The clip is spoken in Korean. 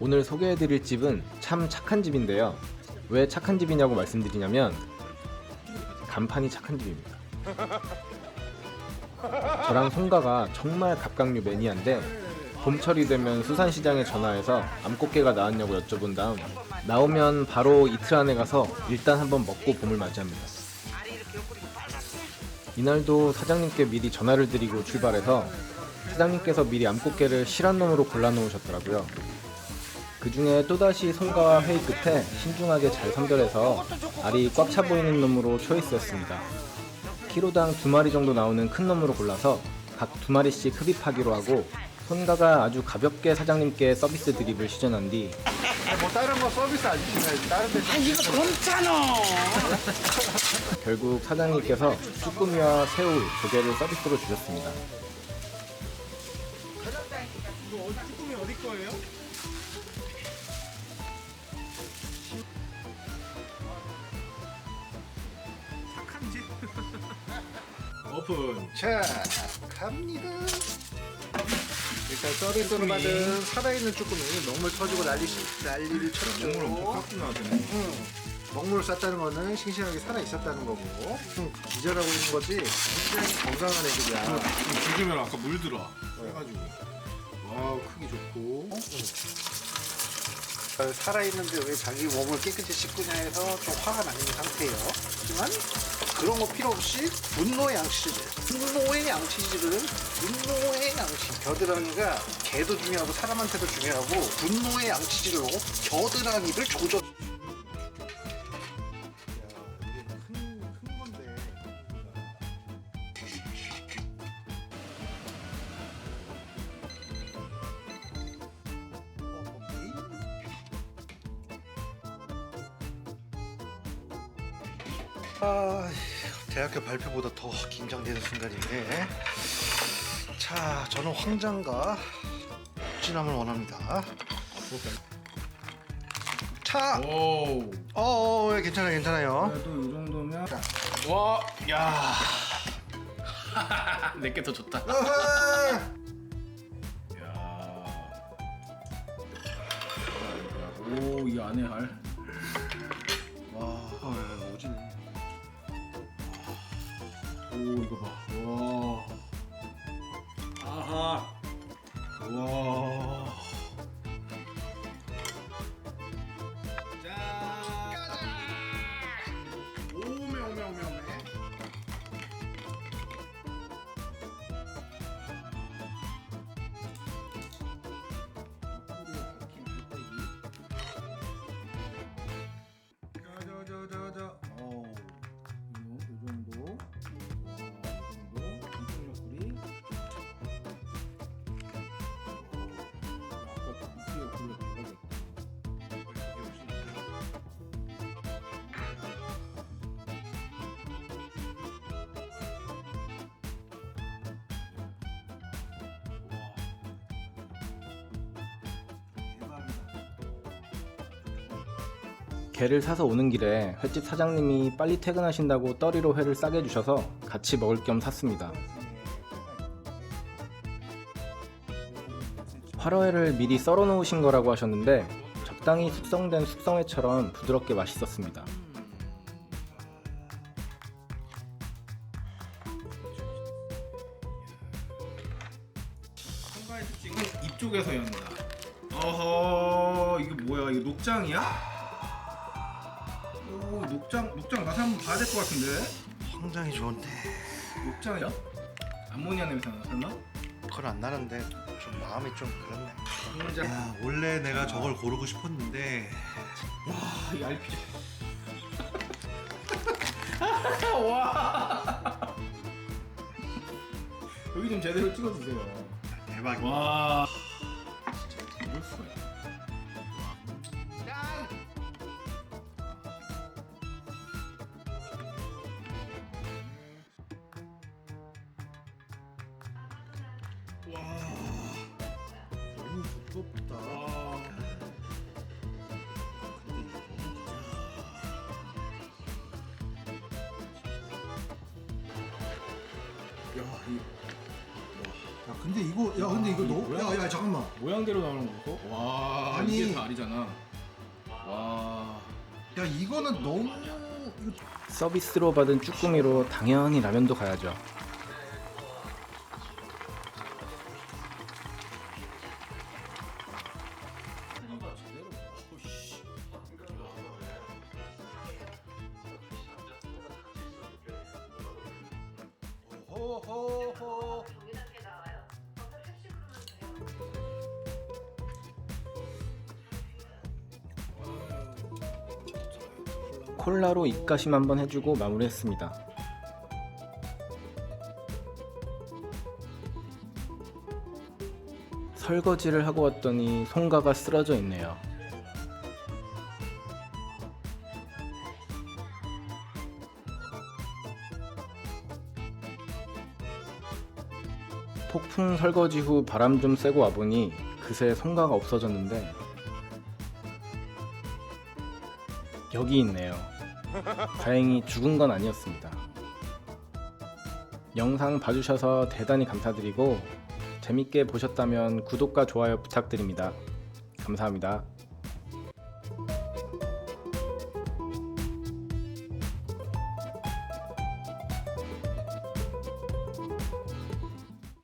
오늘 소개해드릴 집은 참 착한 집인데요. 왜 착한 집이냐고 말씀드리냐면 간판이 착한 집입니다. 저랑 송가가 정말 갑각류 매니아인데 봄철이 되면 수산시장에 전화해서 암꽃게가 나왔냐고 여쭤본 다음 나오면 바로 이틀 안에 가서 일단 한번 먹고 봄을 맞이합니다. 이날도 사장님께 미리 전화를 드리고 출발해서 사장님께서 미리 암꽃게를 실한 놈으로 골라놓으셨더라고요. 그 중에 또다시 손과 회의 끝에 신중하게 잘 선별해서 알이 꽉 차 보이는 놈으로 초이스했습니다. 키로당 두 마리 정도 나오는 큰 놈으로 골라서 각 두 마리씩 흡입하기로 하고 손가가 아주 가볍게 사장님께 서비스 드립을 시전한 뒤 뭐 다른 거 서비스 안 주시나요? 다른 데 아 이거 검잖아. 결국 사장님께서 쭈꾸미와 새우, 조개를 서비스로 주셨습니다. 쭈꾸미 어디 거예요? 착한. 오픈. 자, 갑니다. 일단 서비스로 받은 살아있는 쭈꾸미 먹물 터지고 난리 난리를 쳤죠. 먹물 엄청 나왔네. 응. 먹물을 쌌다는 거는 싱싱하게 살아 있었다는 거고. 좀 기절하고 있는 거지. 굉장히 건강한 애들이야. 죽으면 아까 물들어. 해가지고. 와 크기 좋고. 어, 살아있는데 왜 자기 몸을 깨끗이 씻구냐 해서 좀 화가 나는 상태예요. 하지만 그런 거 필요 없이 분노의 양치질 분노의 양치질은 분노의 양치 겨드랑이가 개도 중요하고 사람한테도 중요하고 분노의 양치질로 겨드랑이를 조져 아, 대학교 발표보다 더 긴장되는 순간이네. 자, 저는 황장과 진함을 원합니다. 차, 오우 어, 어, 예, 괜찮아요, 괜찮아요. 그래도 이 정도면 와, 야 내게 더 좋다 으흐! 야. 오, 이 안에 알. 와, 어, 예, 오진. 오, 이거 봐. 와. 아하. 와. 게를 사서 오는 길에 횟집 사장님이 빨리 퇴근하신다고 떠리로 회를 싸게 주셔서 같이 먹을 겸 샀습니다. 화로회를 미리 썰어 놓으신 거라고 하셨는데 적당히 숙성된 숙성회처럼 부드럽게 맛있었습니다. 한가의 특징은 입 쪽에서 연다. 어허, 이게 뭐야? 이거 녹장이야? 오, 녹장, 녹장 맛 한번 봐야 될 것 같은데? 황장이 좋은데. 녹장이야? 암모니아 냄새 나 설마? 그건 안 나는데 좀 마음이 좀 그렇네. 야, 원래 내가 저걸 고르고 싶었는데 아, 이 알피. 와. 여기 좀 제대로 찍어주세요. 대박이야. 와. 너무 부드럽다. 와. 야 근데 이거 야 근데 이거 너야야 잠깐만 모양대로 나오는 거고? 와 아니. 이게 다리잖아. 와. 야 이거는 너무 이거 서비스로 받은 쭈꾸미로 당연히 라면도 가야죠. 호호호 콜라로 입가심 한번 해주고 마무리했습니다. 설거지를 하고 왔더니 송가가 쓰러져 있네요. 폭풍 설거지 후 바람 좀 쐬고 와보니 그새 송가가 없어졌는데 여기 있네요. 다행히 죽은 건 아니었습니다. 영상 봐주셔서 대단히 감사드리고 재밌게 보셨다면 구독과 좋아요 부탁드립니다. 감사합니다.